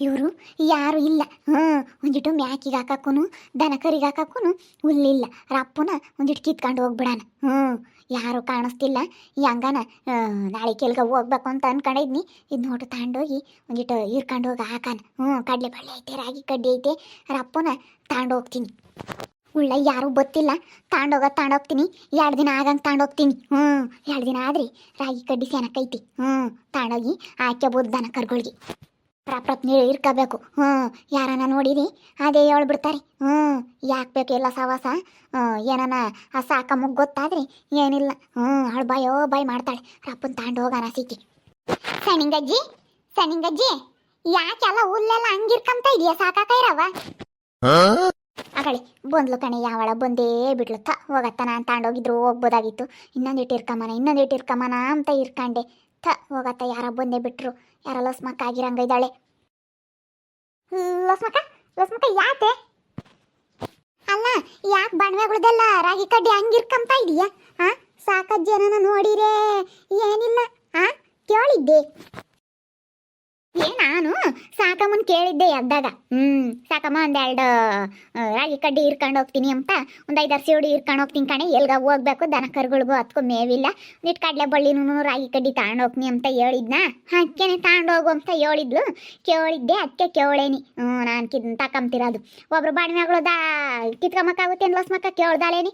ಇವರು ಯಾರು ಇಲ್ಲ. ಹ್ಞೂ ಒಂದಿಟ್ಟು ಮ್ಯಾಕಿಗೆ ದನ ಕರಿಗೆ ಹಾಕಕ್ಕೂ ಹುಲ್ಲಿಲ್ಲ ರಪ್ಪನ ಒಂದಿಟ್ಟು ಕಿತ್ಕೊಂಡು ಹೋಗ್ಬಿಡಾನ. ಹ್ಞೂ ಯಾರು ಕಾಣಿಸ್ತಿಲ್ಲ. ಈ ಹಂಗನ ನಾಳೆ ಕೆಲ್ಗ ಹೋಗ್ಬೇಕು ಅಂತ ಅನ್ಕೊಂಡಿದ್ನಿ. ಇದು ನೋಡು ತಗೊಂಡೋಗಿ ಒಂದಿಟ್ಟು ಇರ್ಕೊಂಡು ಹೋಗಿ ಹಾಕಾನ. ಹ್ಞೂ ಕಡಲೆ ಬಳ್ಳಿ ಐತೆ, ರಾಗಿ ಕಡ್ಡಿ ಐತೆ, ರಪ್ಪನ ತಗೊಂಡೋಗ್ತೀನಿ ಉಳ್ಳ ಯಾರೂ ಗೊತ್ತಿಲ್ಲ ತಗೊಂಡೋಗ ತಗೊಂಡೋಗ್ತೀನಿ ಎರಡು ದಿನ ಆಗಂಗೆ ತಗೊಂಡೋಗ್ತೀನಿ ಹ್ಞೂ ಎರಡು ದಿನ ಆದ್ರಿ ರಾಗಿ ಕಡ್ಡಿ ಸೆನಕೈತಿ ಹ್ಞೂ ತಗೊಂಡೋಗಿ ಹಾಕ್ಯಬೋದು ದನ ಕರುಗಳಿಗೆ ಪ್ರಪ್ರಪ್ ನೀರು ಇರ್ಕೋಬೇಕು. ಹ್ಞೂ ಯಾರನ್ನ ನೋಡಿರಿ ಅದೇ ಹೇಳ್ಬಿಡ್ತಾರೆ ಹ್ಞೂ ಯಾಕೆ ಬೇಕು ಎಲ್ಲ ಸವಾಸ? ಏನನ ಆ ಸಾಕ ಮುಗ್ ಗೊತ್ತಾದ್ರಿ ಏನಿಲ್ಲ. ಹ್ಞೂ ಅವಳು ಬಾಯೋ ಬಾಯ್ ಮಾಡ್ತಾಳೆ. ರಪ್ಪನ್ ತಾಂಡು ಹೋಗೋಣ ಸಿಕ್ಕಿ ಸಣ್ಣಿಂಗಜ್ಜಿ ಸಣ್ಣಿಂಗಜ್ಜಿ ಯಾಕೆಲ್ಲ ಹುಲ್ಲೆಲ್ಲ ಹಂಗಿರ್ಕಂತ ಇದೆಯಾ? ಸಾಕಾಕೈರವ ಅಗಳಿ ಬಂದ್ಲು ಕಣೆ ಯಾವಳ ಬಂದೇ ಬಿಡ್ಲಕ್ಕ ಹೋಗತ್ತನ ಹೋಗತ್ತ ನಾನು ತಾಂಡೋಗಿದ್ರು ಹೋಗ್ಬೋದಾಗಿತ್ತು. ಇನ್ನೊಂದು ಇಟ್ಟಿರ್ಕಮ್ಮನ ಇನ್ನೊಂದು ಇಟ್ಟಿರ್ಕಮ್ಮನ ಇರ್ಕಮನ ಅಂತ ಇರ್ಕಂಡೆ. ಥ, ಹೋಗತ್ತ, ಯಾರ ಬಂದೇ ಬಿಟ್ರು. ಯಾರ ಲಸ್ಮಕ್ಕ ಆಗಿರಂಗ ಇದ್ದಾಳೆ. ಲಸ್ಮಕ್ಕ ಲಸ್ಮಕ್ಕ ಯಾಕೆ? ಅಲ್ಲ, ಯಾಕೆ ಬಣ್ವೆಗಳದೆಲ್ಲ ರಾಗಿ ಕಡ್ಡಿ ಹಂಗಿರ್ಕಂತ ಇದೀಯಾ? ಹಾ ಸಾಕಜ್ಜಿ ಜನನ ನೋಡಿರೇ ಏನಿಲ್ಲ. ಹಾ ಕೇಳಿದ್ದೆ. ಸಾಕಮ್ಮನ್ ಕೇಳಿದ್ದೆ ಎದ್ದಾಗ ಹ್ಮ್, ಸಾಕಮ್ಮ, ಒಂದೆರಡು ರಾಗಿ ಕಡ್ಡಿ ಇರ್ಕೊಂಡು ಹೋಗ್ತೀನಿ ಅಂತ. ಒಂದು ಐದಾರು ಸೀಡಿ ಇರ್ಕೊಂಡು ಹೋಗ್ತೀನಿ ಕಣೆ. ಎಲ್ಗ ಹೋಗ್ಬೇಕು? ದನ ಕರುಗಳಿಗೂ ಹತ್ಕೊ ಮೇವಿಲ್ಲ. ನಿಟ್ ಕಡಲೆ ಬಳ್ಳಿನೂ ರಾಗಿ ಕಡ್ಡಿ ತಗೊಂಡು ಹೋಗ್ತೀನಿ ಅಂತ ಹೇಳಿದ್ನ. ಅದಕ್ಕೇನೆ ತಗೊಂಡು ಹೋಗು ಅಂತ ಹೇಳಿದ್ಲು. ಕೇಳಿದ್ದೆ ಅಕ್ಕೆ ಕೇಳೇನಿ. ಹ್ಞೂ ನಾನು ಕಿದ್ ತಕೊಂತಿರೋದು ಒಬ್ರು ಬಾಣ್ಮೆಗಳದ ಕಿತ್ಕೊಂಬಕ್ಕಾಗುತ್ತೆ ಲಸ್ಮಕ್ಕ ಕೇಳ್ದಾಲೇನಿ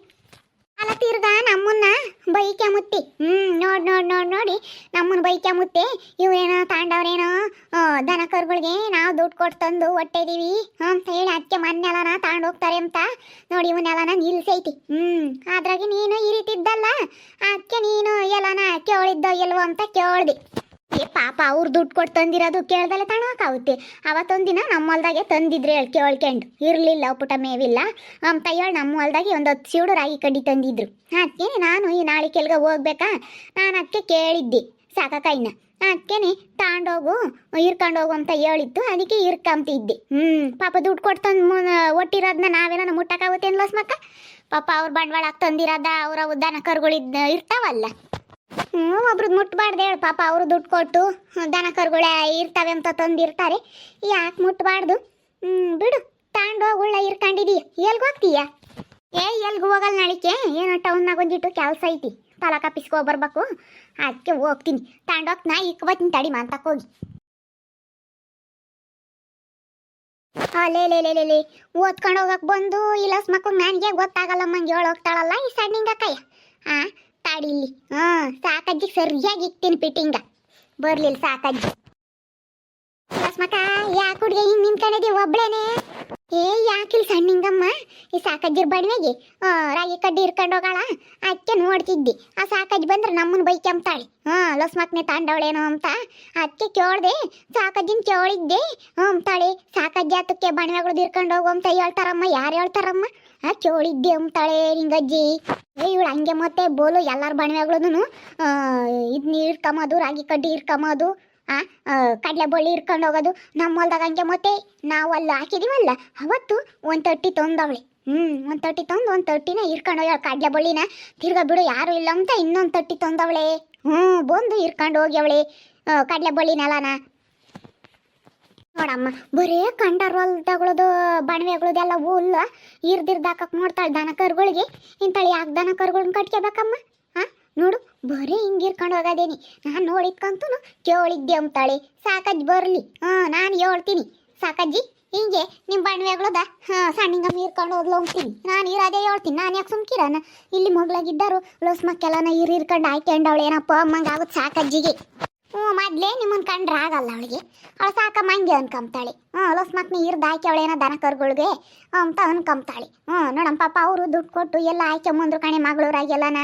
ಅಲ್ಲ ತಿರ್ಗಾ ನಮ್ಮನ್ನ ಬೈಕ್ಯ ಮುತ್ತಿ ಹ್ಮ್, ನೋಡ್ ನೋಡ್ ನೋಡ್, ನೋಡಿ. ನಮ್ಮನ್ನ ಬೈಕ್ಯ ಮುತ್ತಿ ಇವ್ರೇನೋ ತಾಂಡವ್ರೇನೋ ದನ ಕರುಗಳಿಗೆ ನಾವು ದುಡ್ಡು ಕೊಟ್ಟು ತಂದು ಹೊಟ್ಟೆದೀವಿ ಅಂತ ಹೇಳಿ ಅದಕ್ಕೆ ಮನ್ನೆಲ್ಲನ ತಾಂಡ್ ಹೋಗ್ತಾರೆ ಅಂತ. ನೋಡಿ ಇವನ್ನೆಲ್ಲನ ನಿಲ್ಸೈತಿ. ಹ್ಮ್ ಅದ್ರಾಗೆ ನೀನು ಈ ರೀತಿ ಇದ್ದಲ್ಲ. ಅದಕ್ಕೆ ನೀನು ಎಲ್ಲನ ಕೇಳಿದ್ದೋ ಇಲ್ವೋ ಅಂತ ಕೇಳ್ದೆ. ಏ, ಪಾಪ, ಅವ್ರು ದುಡ್ಡು ಕೊಟ್ಟು ತಂದಿರೋದು ಕೇಳ್ದಲ್ಲ ತಣಕಾಗುತ್ತೆ ಅವತ್ತೊಂದಿನ ನಮ್ಮ ಹೊಲ್ದಾಗೆ ತಂದಿದ್ರೆ ಹೇಳಿ ಕೇಳ್ಕೊಂಡು ಇರಲಿಲ್ಲ, ಪುಟ ಮೇವಿಲ್ಲ. ನಮ್ಮ ಹೇಳಿ ನಮ್ಮ ಹೊಲ್ದಾಗೆ ಒಂದು ಹತ್ತು ಸೀಡು ರಾಗಿ ಕಡ್ಡಿ ತಂದಿದ್ರು. ಅದಕ್ಕೇನೆ ನಾನು ಈ ನಾಳೆ ಕೆಲ್ಗ ಹೋಗ್ಬೇಕಾ? ನಾನು ಅದಕ್ಕೆ ಕೇಳಿದ್ದೆ ಸಾಕಾಕೈನ ಅದಕ್ಕೇನೆ ತಾಂಡೋಗು, ಇರ್ಕೊಂಡೋಗು ಅಂತ ಹೇಳಿತ್ತು. ಅದಕ್ಕೆ ಇರ್ಕಂತಿದ್ದೆ ಹ್ಞೂ ಪಾಪ ದುಡ್ಡು ಕೊಟ್ಟು ತಂದು ಒಟ್ಟಿರೋದನ್ನ ನಾವೇನ ಮುಟ್ಟಕ್ಕಾಗುತ್ತೆ ಅನ್ಲಸ್ಮಕ್ಕ ಪಾಪ ಅವ್ರ ಬಂಡವಾಳ ತಂದಿರೋದ, ಅವರ ಉದ್ದಾನ ಕರುಗಳಿದ್ದ ಇರ್ತಾವಲ್ಲ. ಒಬ್ರದ್ದು ಮುಟ್ಬಾರ್ದು ಹೇಳು ಪಾಪ, ಅವರು ದುಡ್ಡು ಕೊಟ್ಟು ದನ ಕರುಗಳೇ ಇರ್ತವೆ ಅಂತ ತಂದಿರ್ತಾರೆ. ಯಾಕೆ ಮುಟ್ಬಾರ್ದು? ಬಿಡು, ತಾಂಡೋಗಿ ಉಳ್ಳ ಇರ್ಕೊಂಡಿದೀಯ. ಎಲ್ಗೆ ಹೋಗ್ತೀಯ? ಏ, ಎಲ್ಗೆ ಹೋಗಲ್ಲ ನಳಿಕೆ? ಏನೋ ಟೌನ್ನಾಗ ಒಂದಿಟ್ಟು ಕೆಲಸ ಐತಿ. ತಲಾ ಕಪ್ಪಿಸ್ಕೊ ಬರ್ಬೇಕು. ಅದಕ್ಕೆ ಹೋಗ್ತೀನಿ. ತಾಂಡೋಗ್ ನಾ ಇಕ್ ಬರ್ತೀನಿ ತಡಿ ಮಾತಕ್ಕೆ ಹೋಗಿ. ಲೇ ಲೇ ಲೇ ಲೇ ಓದ್ಕೊಂಡು ಹೋಗಕ್ ಬಂದು ಇಲ್ಲ ಮಕ್ಕಳು ನನಗೆ ಗೊತ್ತಾಗಲ್ಲ ಮಂಗೆ ಹೋಗ್ತಾಳಲ್ಲ ಈ ಸಣ್ಣಿಂಗ ಕೈಯ ಆ ತಾಡಿಲ್ಲಿ ಹಾ ಸಾಕಜ್ಜಿ ಸರಿಯಾಗಿ ಇಕ್ತೀನಿ ಪಿಟ್ಟಿಂಗ ಬರ್ಲಿಲ್ಲ ಸಾಕಜ್ಜಿ ಯಾಕೆ ಹುಡುಗ ಹಿಂಗ್ ನಿಂತ್ಕೊಂಡಿದ್ದೀವಿ ಒಬ್ಳೇನೆ? ಏ ಯಾಕಿಲ್ ಸಣ್ಣಿಂಗಮ್ಮ? ಈ ಸಾಕಜ್ಜಿರ್ ಬಣ್ವೆಗೆ ಆ, ರಾಗಿ ಕಡ್ಡಿ ಇರ್ಕೊಂಡು ಹೋಗಾಳ? ಅಕ್ಕೆ ನೋಡ್ತಿದ್ದಿ? ಆ ಸಾಕಜ್ಜಿ ಬಂದ್ರೆ ನಮ್ಮನ್ನ ಬೈಕಂತಾಳೆ ಹಾ ಲಸ್ಮಕ್ನೆ ತಾಂಡವಳೇನೋ ಅಂತ. ಅಕ್ಕೆ ಕೇಳ್ದೆ ಸಾಕಜ್ಜಿನ ಕೇಳಿದ್ದೆ. ಅಂತಾಳೆ ಸಾಕಜ್ಜಿ ಆತಕ್ಕೆ ಬಣ್ವೆಗಳು ಇರ್ಕೊಂಡು ಹೋಗು ಅಂತ ಹೇಳ್ತಾರಮ್ಮ. ಯಾರು ಹೇಳ್ತಾರಮ್ಮ? ಆ ಕೇಳಿದ್ದೆ ಅಂತಾಳೆ ನಿಂಗಜ್ಜಿ ಇವಳು ಹಂಗೆ ಮತ್ತೆ ಬೋಲು ಎಲ್ಲಾರ ಬಣ್ವೆಗಳೂ ಇದನ್ನ ಇರ್ಕಮೋದು ರಾಗಿ ಕಡ್ಡಿ ಇರ್ಕಮದು ಕಡಲೆ ಬಳ್ಳಿ ಇರ್ಕೊಂಡು ಹೋಗೋದು ನಮ್ಮ ಹೊಲ್ದಾಗ ಹಂಗೆ ಮತ್ತೆ ನಾವು ಅಲ್ಲಿ ಹಾಕಿದೀವಲ್ಲ, ಅವತ್ತು ಒಂದು ತಟ್ಟಿ ತೊಂದವಳೆ. ಹ್ಞೂ ಒಂದು ತಟ್ಟಿ ತೊಂದು ಒಂದು ತಟ್ಟಿನ ಇರ್ಕೊಂಡು ಹೋಗ್ಯಾಳ ಕಡಲೆ ಬಳ್ಳಿನ ತಿರ್ಗಾ ಬಿಡು, ಯಾರು ಇಲ್ಲ ಅಂತ ಇನ್ನೊಂದು ತಟ್ಟಿ ತೊಂದವಳೆ. ಹ್ಞೂ ಬಂದು ಇರ್ಕೊಂಡು ಹೋಗ್ಯವಳೆ ಕಡಲೆ ಬಳ್ಳಿನೆಲ್ಲನ ನೋಡಮ್ಮ, ಬರೇ ಕಂಡರ್ ಹೊಲ್ದಗಳದು ಬಣವೆಗಳದೆಲ್ಲ ಹುಲ್ಲ ಇರ್ದಿರ್ದಾಕಕ್ ನೋಡ್ತಾಳೆ ದನ ಕರುಗಳಿಗೆ ಇಂತಳಿ ಯಾಕೆ ದನ ಕರುಗಳನ್ನ ಕಟ್ಕೋಬೇಕಮ್ಮ ನೋಡು, ಬರೀ ಹಿಂಗಿರ್ಕೊಂಡು ಹೋಗದೇನಿ. ನಾನು ನೋಡಿದ್ಕಂತೂ ಕೇಳಿದ್ದೆ ಅಂತಾಳೆ ಸಾಕಜ್ಜಿ ಬರಲಿ. ಹಾಂ, ನಾನು ಹೇಳ್ತೀನಿ. ಸಾಕಜ್ಜಿ, ಹಿಂಗೆ ನಿಮ್ಮ ಹಾ ಹಾಂ ಸಣ್ಣಿಂಗಮ್ಮ ಇರ್ಕೊಂಡು ಹೋದ್ಲು ಹೋಗ್ತೀನಿ ನಾನು ಇರೋದೇ ಹೇಳ್ತೀನಿ. ನಾನು ಯಾಕೆ ಸುಮ್ಕಿರನ ಇಲ್ಲಿ ಮಗ್ಳಾಗಿದ್ದರು ಲೋಸ್ ಮಕ್ಕೆಲ್ಲ ಇರ್ಕೊಂಡು ಇರ್ಕೊಂಡು ಆಯ್ಕೊಂಡವಳು ಏನಪ್ಪ ಅಮ್ಮಂಗೆ ಆಗುತ್ತೆ ಸಾಕಜ್ಜಿಗೆ. ಹ್ಞೂ ಮೊದಲೇ ನಿಮ್ಮನ್ನ ಕಂಡ್ರೆ ಆಗಲ್ಲ ಅವಳಿಗೆ. ಅವಳು ಸಾಕ ಹಂಗೆ ಅನ್ಕಂಬ್ತಾಳೆ. ಹ್ಞೂ ಲೋಸ್ ಮಕ್ನಿ ಇರ್ದು ಆಯ್ಕೆ ಅವಳೇನೋ ದನ ಕರುಗಳಿಗೆ. ಅಂತ ಅನ್ಕಂಬ್ತಾಳೆ. ಹ್ಞೂ ನೋಡಮ್ಮ ಪಾಪ ಅವರು ದುಡ್ಡು ಕೊಟ್ಟು ಎಲ್ಲ ಆಯ್ಕೆ ಮುಂದ್ರು ಕಣೆ ಮಗಳೂರಾಗೆಲ್ಲನ.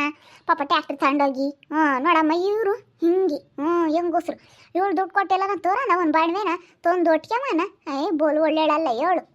ಪಾಪ ಟ್ಯಾಕ್ಟ್ರ್ ತಗೊಂಡೋಗಿ. ಹ್ಞೂ, ನೋಡಮ್ಮ, ಇವರು ಹಿಂಗೆ. ಹ್ಞೂ ಹೆಂಗಸ್ರು ಇವಳು ದುಡ್ಡು ಕೊಟ್ಟೆಲ್ಲ ತೋರ ಒಂದು ಬಾಣ್ವೇನ, ತೊಂದು ಒಟ್ಕೆಮನ ಏ, ಬೋಲ್ ಒಳ್ಳೆಯಳಲ್ಲ, ಹೇಳು.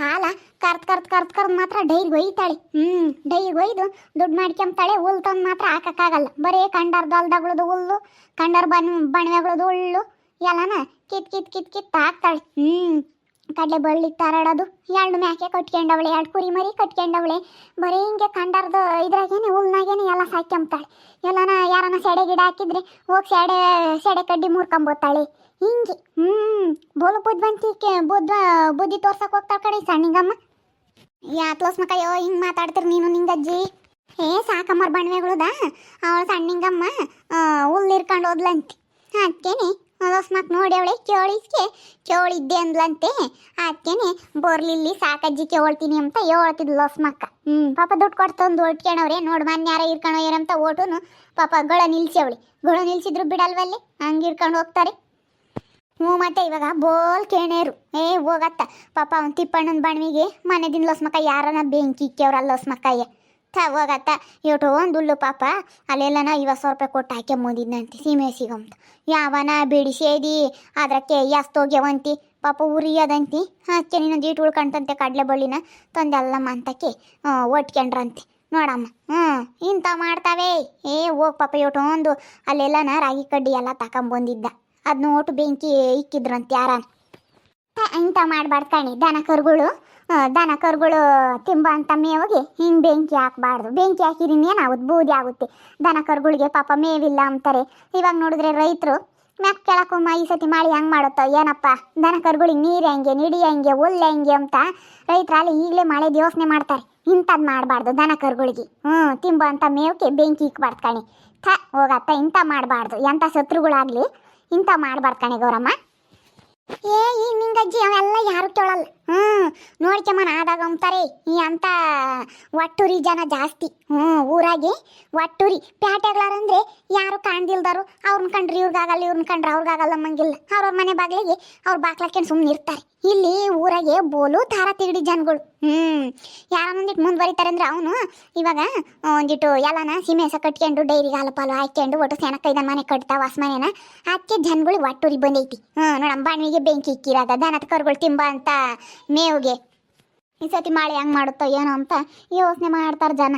ಹಾಲ ಕರ್ತ್ ಕರ್ತ್ ಕರ್ತ್ ಕರ್ದ್ ಮಾತ್ರ ಡೈರಿಗೆ ಒಯ್ತಾಳೆ. ಹ್ಞೂ ಡೈರಿಗೆ ಒಯ್ದು ದುಡ್ಡು ಮಾಡ್ಕೊಂತಾಳೆ ಹುಲ್ ತಂದು ಮಾತ್ರ ಹಾಕಕ್ಕಾಗಲ್ಲ. ಬರೀ ಕಂಡರ್ದು ಹೊಲ್ದಗಳದು ಹುಲ್ಲು, ಕಂಡರ್ ಬನ್ ಬಣವೆಗಳದು ಹುಳ್ಳು ಎಲ್ಲನ ಕಿತ್ ಕಿತ್ ಕಿತ್ ಕಿತ್ ಹಾಕ್ತಾಳೆ. ಹ್ಞೂ ಕಡಲೆ ಬಳ್ಳಿ ತರಡೋದು ಎರಡು ಮ್ಯಾಕೆ ಕಟ್ಕೊಂಡವಳೆ ಎರಡು ಕುರಿ ಮರಿ ಕಟ್ಕೊಂಡವಳೆ ಬರೀ ಹಿಂಗೆ ಕಂಡರ್ದು ಇದ್ರಾಗೇನೆ, ಹುಲ್ನಾಗೇನೆ ಎಲ್ಲ ಸಾಕ್ಯಂಬ್ತಾಳೆ. ಎಲ್ಲನ ಯಾರನ ಸೆಡೆ ಗಿಡ ಹಾಕಿದ್ರೆ ಹೋಗಿ ಸೆಡೆ ಸೆಡೆ ಕಡ್ಡಿ ಮುರ್ಕೊಂಬೋತಾಳೆ ಹಿಂಗೆ. ಹ್ಞೂ ಬೋಲು ಬುದ್ಧಿವಂತಿಕೆ ಬುದ್ಧ, ಬುದ್ಧಿ ತೋರ್ಸಕ್ ಹೋಗ್ತಾಳ ಕಡೆ ಸಣ್ಣಿಗಮ್ಮ. ಯಾತ್ಲೋಸ್ ಯೋ ಹಿಂಗೆ ಮಾತಾಡ್ತೀರಿ ನೀನು ನಿಂಗಜ್ಜಿ ಏ ಸಾಕಮ್ಮರ್ ಬಣ್ವೆಗಳುದ ಅವಳು ಸಣ್ಣಿಂಗಮ್ಮ ಹುಲ್ಲು ಇರ್ಕೊಂಡು ಹೋದ್ಲಂತೆ. ಅದಕ್ಕೇನೆ ಅಕಸ್ಮಾತ್ ನೋಡಿ ಅವಳೆ ಕೇಳಿಸ್ಕೆ, ಕೇಳಿದ್ದೆ ಅಂದ್ಲಂತೆ. ಅದಕ್ಕೇನೆ ಬೋರ್ಲಿಲ್ಲಿ ಸಾಕಜ್ಜಿ ಕೇಳ್ತೀನಿ ಅಂತ ಹೇಳ್ತಿದ್ಲು ಲೋಸ್ಮಕ್ಕ ಹ್ಮ್, ಪಾಪ ದುಡ್ಡು ಕೊಡ್ತಂದು ಹೊಟ್ಕೊಳವ್ರೆ ನೋಡ್ ಮನ್ ಯಾರ ಇರ್ಕೊಂಡು ಏನಂತ ಓಟುನು ಪಾಪ ಗೊಳ ನಿಲ್ಸಿ ಅವಳಿ ಗೊಳ ನಿಲ್ಸಿದ್ರು ಬಿಡಲ್ವಲ್ಲಿ? ಹಂಗೆ ಇರ್ಕೊಂಡು ಹೋಗ್ತಾರೆ. ಹ್ಞೂ ಮತ್ತೆ ಇವಾಗ ಬೋಲ್ ಕೇಣೇರು. ಏ, ಹೋಗತ್ತ. ಪಾಪ ಅವ್ನು ತಿಪ್ಪಣ್ಣನ ಬಣ್ಣಿಗೆ ಮನೆ ದಿನ ಲೋಸ್ಮಕ್ಕ ಯಾರನ್ನ ಬೆಂಕಿ ಇಕ್ಕವ್ರಲ್ಲ ಲೋಸ್ಮಕ್ಕಯ್ಯ ತ ಹೋಗತ್ತ. ಇವಟು ಒಂದು ಪಾಪ. ಅಲ್ಲೆಲ್ಲನ ಐವತ್ತು ಸಾವಿರ ರೂಪಾಯಿ ಕೊಟ್ಟು ಹಾಕಿ ಮುಂದಿದ್ದಂತೆ ಸೀಮೆ ಸಿಗಂತ ಯಾವನ ಬಿಡಿಸೇದಿ ಅದ್ರಕ್ಕೆ ಎಸ್ತೋಗ್ಯವಂತಿ ಪಾಪ ಉರಿಯೋದಂತಿ ಅದಕ್ಕೆ ನೀನು ಈಟು ಉಳ್ಕಂತಂತೆ ಕಡಲೆ ಬಳ್ಳಿನ. ತಂದೆಲ್ಲಮ್ಮ ಅಂತಕ್ಕೆ ಒಟ್ಕೊಂಡ್ರಂತೆ. ನೋಡಮ್ಮ. ಹ್ಞೂ, ಇಂಥ ಮಾಡ್ತಾವೆ. ಏ, ಹೋಗ್ ಪಾಪ ಇವಟು ಒಂದು. ಅಲ್ಲೆಲ್ಲನ ರಾಗಿ ಕಡ್ಡಿ ಎಲ್ಲ ತಕೊಂಬಂದಿದ್ದ. ಅದನ್ನ ನೋಟು ಬೆಂಕಿ ಇಕ್ಕಿದ್ರಂತ ಯಾರ? ಇಂಥ ಮಾಡ್ಬಾರ್ದು ಕಣಿ ದನ ಕರುಗಳು ದನ ಕರುಗಳು ತಿಂಬ ಅಂತ ಮೇವಿಗೆ ಹಿಂಗೆ ಬೆಂಕಿ ಹಾಕ್ಬಾರ್ದು. ಬೆಂಕಿ ಹಾಕಿದ್ರೆ ಏನಾಗುತ್ತೆ ಬೂದಿ ಆಗುತ್ತೆ. ದನ ಕರುಗಳಿಗೆ ಪಾಪ ಮೇವಿಲ್ಲ ಅಂತಾರೆ. ಇವಾಗ ನೋಡಿದ್ರೆ ರೈತರು, ಮ್ಯಾಕ್ ಕೆಳಕೊಮ್ಮ ಈ ಸತಿ ಮಾಡಿ ಹೆಂಗೆ ಮಾಡುತ್ತೋ? ಏನಪ್ಪ? ದನ ಕರುಗಳಿಗೆ ನೀರು ಹೆಂಗೆ, ನಿಡಿ ಹೆಂಗೆ ಹುಲ್ಲು ಹೆಂಗೆ ಅಂತ ರೈತರು ಅಲ್ಲಿ ಈಗಲೇ ಮಳೆ ಯೋಚನೆ ಮಾಡ್ತಾರೆ. ಇಂಥದ್ದು ಮಾಡಬಾರ್ದು ದನ ಕರುಗಳಿಗೆ ಹ್ಞೂ ತಿಂಬ ಅಂತ ಮೇವಕ್ಕೆ ಬೆಂಕಿ ಇಕ್ಬಾರ್ದು ಕಣಿ. ಥ, ಹೋಗತ್ತ, ಇಂಥ ಮಾಡಬಾರ್ದು. ಎಂಥ ಶತ್ರುಗಳಾಗಲಿ ಇಂಥ ಮಾಡಬಾರ್ದು ಕಣೆ ಗೌರಮ್ಮ. ಏ ಈ ನಿಂಗಜ್ಜಿ ಅವೆಲ್ಲ ಯಾರು ಕೇಳಲ್ಲ. ಹ್ಞೂ ನೋಡ್ಕೊಮ್ಮ ಆದಾಗ ಅಂತಾರೆ ಈ ಅಂತ ಒಟ್ಟುರಿ ಜನ ಜಾಸ್ತಿ. ಹ್ಞೂ ಊರಾಗೆ ಒಟ್ಟುರಿ. ಪ್ಯಾಟೆಗಳಾರಂದ್ರೆ ಯಾರು ಕಾಣ್ದಿಲ್ದಾರು ಅವ್ರನ್ನ ಕಂಡ್ರಿ ಇವ್ರಿಗಾಗಲ್ಲ ಇವ್ರನ್ನ ಕಂಡ್ರೆ ಅವ್ರಿಗಾಗಲ್ಲ ಮಂಗಿಲ್ಲ ಅವ್ರವ್ರ ಮನೆ ಬಾಗಿಲಿಗೆ ಅವ್ರು ಬಾಕ್ಲಕ್ಕೇನು ಸುಮ್ಮನೆ ಇರ್ತಾರೆ. ಇಲ್ಲಿ ಊರಾಗೆ ಬೋಲು, ತಾರ ತಿಗಡಿ ಜನಗಳು. ಹ್ಞೂ ಯಾರ ಒಂದಿಟ್ಟು ಮುಂದುವರಿತಾರೆ ಅಂದ್ರೆ ಅವನು ಇವಾಗ ಒಂದಿಟ್ಟು ಎಲ್ಲನ ಹೆಸ ಕಟ್ಕೊಂಡು ಡೈರಿಗೆ ಹಾಲು ಪಾಲು ಹಾಕ್ಕೊಂಡು, ಒಟ್ಟು ಕೈದ ಮನೆ ಕಟ್ತಾವ ಮನೆನ ಅದಕ್ಕೆ ಜನಗಳಿಗೆ ಒಟ್ಟುರಿ ಬಂದೈತಿ. ಹ್ಞೂ ನೋಡಮ್ಮ ಬಾಣಿಗೆ ಬೆಂಕಿ ಇಕ್ಕಿರಾಗ, ದನದ ಕರುಗಳು ತಿಂಬ ಅಂತ ಮೇವ್ಗೆ. ಈ ಸತಿ ಮಳೆ ಹೆಂಗೆ ಮಾಡುತ್ತೋ ಏನೋ ಅಂತ ಯೋಚನೆ ಮಾಡ್ತಾರೆ ಜನ.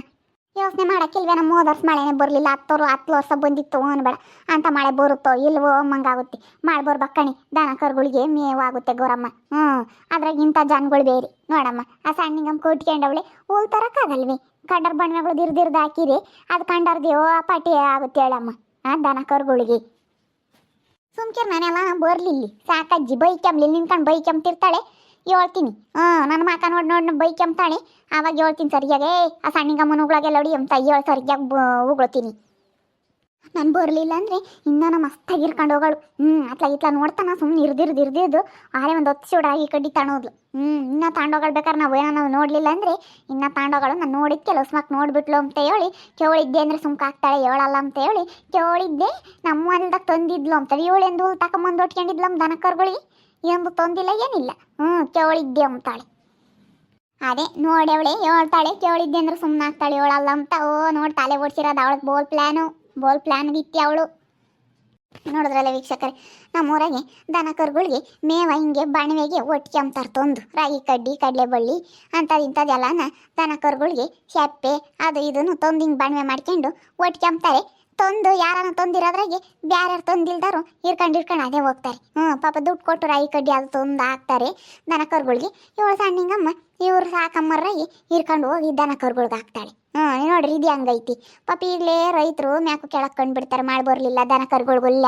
ಯೋಚನೆ ಮಾಡೋಕ್ಕಿಲ್ವೇ ನಮ್ಮ ಹೋದ ವರ್ಷ ಮಳೆನೇ ಬರಲಿಲ್ಲ ಹತ್ತೋರು ಹತ್ತು ವರ್ಷ ಬಂದಿತ್ತು ಅನ್ಬೇಡ. ಅಂತ ಮಳೆ ಬರುತ್ತೋ ಇಲ್ವೋ ಮಂಗಾಗುತ್ತೆ ಮಳೆ ಕಣಿ ದನ ಕರುಗಳಿಗೆ ಮೇವಾಗುತ್ತೆ ಗೋರಮ್ಮ. ಹ್ಞೂ ಅದ್ರಾಗ ಇಂಥ ಜನಗಳು ಬೇರೆ. ನೋಡಮ್ಮ, ಆ ಸಣ್ಣಿಗಮ್ಮ ಕೊಟ್ಕೊಂಡವಳೆ ಹೂಲ್ ತರಕ್ಕಾಗಲ್ವಿ? ಕಂಡರ್ ಬಣ್ಣಗಳು ದಿರ್ದಿರ್ದು ಹಾಕಿರಿ ಅದು ಕಂಡರ್ದೇವೋ ಪಾಟಿ ಆಗುತ್ತೆ ಹೇಳಮ್ಮ, ಆ ದನ ಕರುಗಳಿಗೆ. ಸುಮ್ಕಿರ್ ನಾನೆಲ್ಲ ಬರ್ಲಿಲ್ಲ. ಸಾಕಜ್ಜಿ ಬೈಕಂಬ್ಲಿ ನಿಂತ್ಕೊಂಡು ಬೈಕಂಬ್ತಿರ್ತಾಳೆ ಹೇಳ್ತೀನಿ. ಹಾಂ ನನ್ನ ಮಾತ ನೋಡಿ ನೋಡಿ ಎಂತಾಳೆ ಆವಾಗ ಹೇಳ್ತೀನಿ ಸರಿಯಾಗೆ ಆ ಸಣ್ಣಿಗಮ್ಮನ ಉಗ್ಳಾಗೆಲ್ಲ ಲೋಡಿ ಅಂತ ಹೇಳಿ ಸರಿಯಾಗಿ ಉಗ್ಳತೀನಿ. ನಾನು ಬರಲಿಲ್ಲ ಅಂದರೆ ಇನ್ನೂ ಮಸ್ತಾಗಿ ಇರ್ಕೊಂಡು ಹೋಗಳು. ಹ್ಞೂ, ಅತ್ಲ ಇತ್ಲ ನೋಡ್ತಾನ ಸುಮ್ಮನೆ ಇರ್ದಿರ್ದು ಇರ್ದಿದ್ದು ಆರೆ ಒಂದು ಹೊತ್ತು ಸುಡಾಗಿ ಕಡ್ಡಿ ತಾಣೋದ್ಲು. ಹ್ಞೂ, ಇನ್ನೂ ತಾಂಡೋಗಳು ನಾವು ಏನೋ ನಾವು ನೋಡಲಿಲ್ಲ ಅಂದರೆ ಇನ್ನೂ ತಾಂಡೋಗಳು ನಾನು ನೋಡಿದ್ ಕೆಲವು ಮಕ್ ನೋಡ್ಬಿಟ್ಲು ಅಂತ ಹೇಳಿ ಕೇಳಿದ್ದೆ ಅಂದರೆ ಸುಮ್ಕ ಆಗ್ತಾಳೆ, ಹೇಳಲ್ಲ ಅಂತ ಹೇಳಿ ಕೇಳಿದ್ದೆ ನಮ್ಮ ಹೊಲ್ದಾಗ ತಂದಿದ್ಲು ಅಂತ ಇವಳೆಂದು ಹುಲ್ ತಕೊಂಬಂದು ಒಟ್ಕೊಂಡಿದ್ಲು ನಮ್ಮ ದನಕರುಗಳಿಗೆ. ಎಂದು ತೊಂದಿಲ್ಲ, ಏನಿಲ್ಲ. ಹ್ಞೂ ಕೇಳಿದ್ದೆ ಅಂತಾಳೆ. ಅದೇ, ನೋಡಿ ಅವಳೆ, ಹೇಳ್ತಾಳೆ ಕೇಳಿದ್ದೆ ಅಂದ್ರೆ ಸುಮ್ಮನೆ ಆಗ್ತಾಳೆ, ಹೇಳಲ್ಲ ಅಂತ. ಓ, ನೋಡಿ, ತಲೆ ಓಡಿಸಿರೋದು ಅವಳಿಗೆ ಬೋಲ್ ಪ್ಲ್ಯಾನು ಬೋಲ್ ಪ್ಲ್ಯಾನ್ ಇತ್ತಿ ಅವಳು. ನೋಡಿದ್ರಲ್ಲ ವೀಕ್ಷಕರೆ, ನಮ್ಮೂರಾಗೆ ದನ ಕರುಗಳಿಗೆ ಮೇವ ಹಿಂಗೆ ಬಣವೆಗೆ ಒಟ್ಟಿಗೆ ಅಂತಾರೆ ತಂದು. ರಾಗಿ ಕಡ್ಡಿ ಕಡಲೆ ಬಳ್ಳಿ ಅಂಥದ್ದು ಇಂಥದ್ದೆಲ್ಲನ ದನ ಕರುಗಳಿಗೆ ಸೆಪ್ಪೆ ಅದು ಇದನ್ನು ತಂದು ಹಿಂಗೆ ಬಣವೆ ಮಾಡ್ಕೊಂಡು ಒಟ್ಟಿಗೆ ತಂದು ಯಾರನ್ನ ತಂದಿರೋದ್ರಾಗೆ ಬ್ಯಾರ್ಯಾರು ತಂದಿಲ್ದಾರು ಇರ್ಕೊಂಡು ಇರ್ಕೊಂಡು ಅದೇ ಹೋಗ್ತಾರೆ. ಹ್ಞೂ ಪಾಪ ದುಡ್ಡು ಕೊಟ್ಟು ರಾಗಿ ಕಡ್ಡಿ ಅದು ತಂದು ಹಾಕ್ತಾರೆ ದನ ಕರುಗಳಿಗೆ ಇವಳು ಸಣ್ಣಿಂಗಮ್ಮ, ಇವ್ರು ಸಾಕಮ್ಮರಾಗಿ ಇರ್ಕೊಂಡು ಹೋಗಿ ದನ ಕರುಗಳ್ಗೆ ಹಾಕ್ತಾಳೆ ಹ್ಞೂ ನೋಡ್ರಿ ಇದು ಹಂಗೈತಿ. ಪಾಪ ಈಗಲೇ ರೈತರು ಮ್ಯಾಕು ಕೆಳಕ್ಕೆ ಕಂಡುಬಿಡ್ತಾರೆ, ಮಾಡಿ ಬರಲಿಲ್ಲ ದನ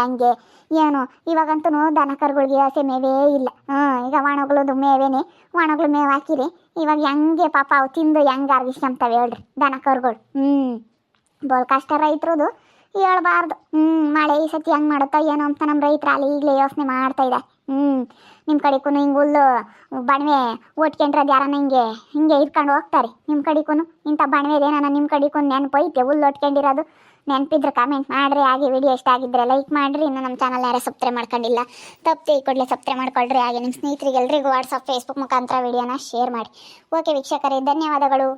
ಹಂಗೆ. ಏನು ಇವಾಗಂತೂ ದನ ಕರುಗಳಿಗೆ ಹಸೆ ಮೇವೇ ಇಲ್ಲ. ಹ್ಞೂ ಈಗ ಒಣಗಳದು ಮೇವೇನೆ, ಒಣಗಳು ಮೇವು ಹಾಕಿರಿ. ಇವಾಗ ಹೆಂಗೆ ಪಾಪ ಅವು ತಿಂದು ಹೆಂಗೆ ಅರ್ಗಿಸ್ಕೊಂತವೆ ಹೇಳ್ರಿ ದನ ಕರುಗಳು ಹ್ಞೂ ಬೋಲ್ ಕಷ್ಟ ರೈತರದು. ಹೇಳ್ಬಾರ್ದು. ಹ್ಞೂ ಮಳೆ ಈ ಸತಿ ಹಂಗ್ ಮಾಡುತ್ತೋ ಏನೋ ಅಂತ ನಮ್ಮ ರೈತರ ಅಲ್ಲಿ ಈಗಲೇ ಯೋಚನೆ ಮಾಡ್ತಾ ಇದೆ ಹ್ಞೂ ನಿಮ್ಮ ಕಡೆಗೂ ಹಿಂಗೆ ಹುಲ್ಲು, ಬಣವೆ ಒಟ್ಕೊಂಡ್ರದ್ದು ಯಾರನ್ನ ಹಿಂಗೆ ಹಿಂಗೆ ಇಟ್ಕೊಂಡು ಹೋಗ್ತಾರೆ. ನಿಮ್ಮ ಕಡೆಗೂ ಇಂಥ ಬಣವೆದೇನ ನಿಮ್ಮ ಕಡೆಗೂ ನೆನಪು ಐತೆ ಹುಲ್ಲು ಒಟ್ಕೊಂಡಿರೋದು. ನೆನಪಿದ್ರೆ ಕಾಮೆಂಟ್ ಮಾಡಿರಿ, ಹಾಗೆ ವಿಡಿಯೋ ಇಷ್ಟ ಆಗಿದ್ರೆ ಲೈಕ್ ಮಾಡಿರಿ. ಇನ್ನು ನಮ್ಮ ಚಾನಲ್ ಯಾರು ಸಬ್ಸ್ಕ್ರೈಬ್ ಮಾಡ್ಕೊಂಡಿಲ್ಲ, ತಪ್ಪದೆ ಈ ಕೂಡಲೇ ಸಬ್ಸ್ಕ್ರೈಬ್ ಮಾಡ್ಕೊಳ್ರಿ. ಹಾಗೆ ನಿಮ್ಮ ಸ್ನೇಹಿತರಿಗೆ ಎಲ್ರಿಗೂ ವಾಟ್ಸಪ್ ಫೇಸ್ಬುಕ್ ಮುಖಾಂತರ ವಿಡಿಯೋನ ಶೇರ್ ಮಾಡಿ. ಓಕೆ ವೀಕ್ಷಕರೇ, ಧನ್ಯವಾದಗಳು.